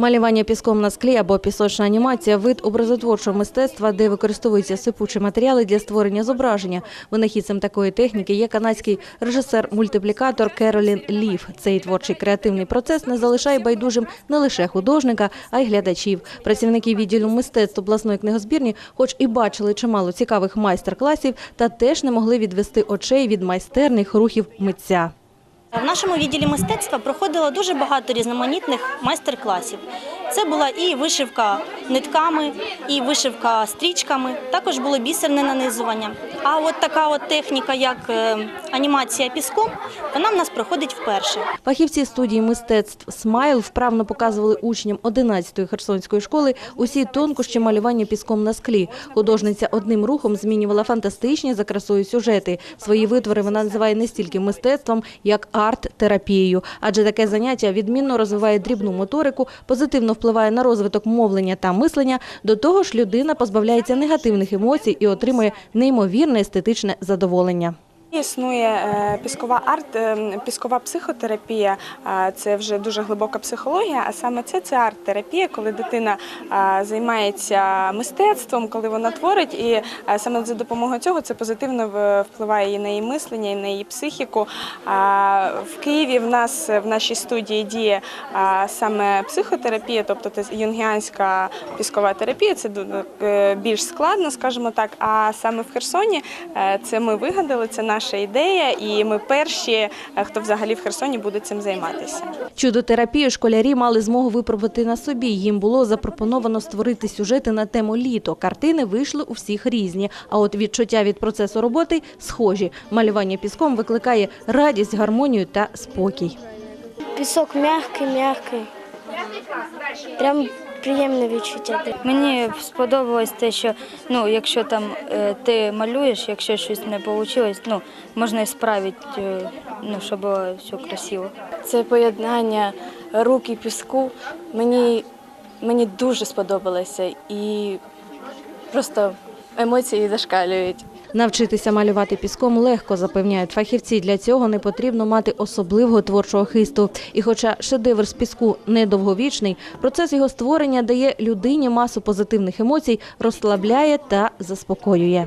Малювання піском на склі або пісочна анімація вид образотворчого мистецтва, де використовуються сипучі матеріали для створення зображення. Винахідцем такої техніки є канадський режисер-мультиплікатор Керолін Лів. Цей творчий креативний процес не залишає байдужим не лише художника, а й глядачів. Працівники відділу мистецтв обласної книгозбірні, хоч і бачили чимало цікавих майстер-класів, та теж не могли відвести очей від майстерних рухів митця. В нашому відділі мистецтва проходило дуже багато різноманітних майстер-класів. Це була і вишивка нитками, і вишивка стрічками, також було бісерне нанизування. А от така от техніка, як е, анімація піском, вона в нас проходить вперше. Фахівці студії мистецтв «Смайл» вправно показували учням 11-ї Херсонської школи усі тонкощі малювання піском на склі. Художниця одним рухом змінювала фантастичні за красою сюжети. Свої витвори вона називає не стільки мистецтвом, як арт-терапією. Адже таке заняття відмінно розвиває дрібну моторику, позитивно впливає на розвиток мовлення та мислення. До того ж, людина позбавляється негативних емоцій і отримує неймовірне естетичне задоволення. Існує е, піскова арт, е, піскова психотерапія. Це вже дуже глибока психологія. А саме це це арт-терапія, коли дитина займається мистецтвом, коли вона творить, і саме за допомогою цього це позитивно впливає і на її мислення, і на її психіку. В Києві в нас в нашій студії діє саме психотерапія, тобто юнгіанська піскова терапія. Це е, більш складно, скажімо так. А саме в Херсоні це ми вигадали, це наша ідея, і ми перші, е, хто взагалі в Херсоні буде цим займатися. Чудотерапію школярі мали змогу випробувати на собі. Їм було запропоновано створити сюжети на тему літо. Картини вийшли у всіх різні. А от відчуття від процесу роботи схожі. Малювання піском викликає радість, гармонію та спокій. Пісок м'який, м'який. Прям приємне відчуття. Мені сподобалось те, що ну, якщо там е, ти малюєш, якщо щось не вийшло, ну, можна і справити, е, ну, щоб було все красиво. Це поєднання рук і піску мені, мені дуже сподобалося і просто емоції зашкалюють. Навчитися малювати піском легко, запевняють фахівці. Для цього не потрібно мати особливого творчого хисту. І хоча шедевр з піску недовговічний, процес його створення дає людині масу позитивних емоцій, розслабляє та заспокоює.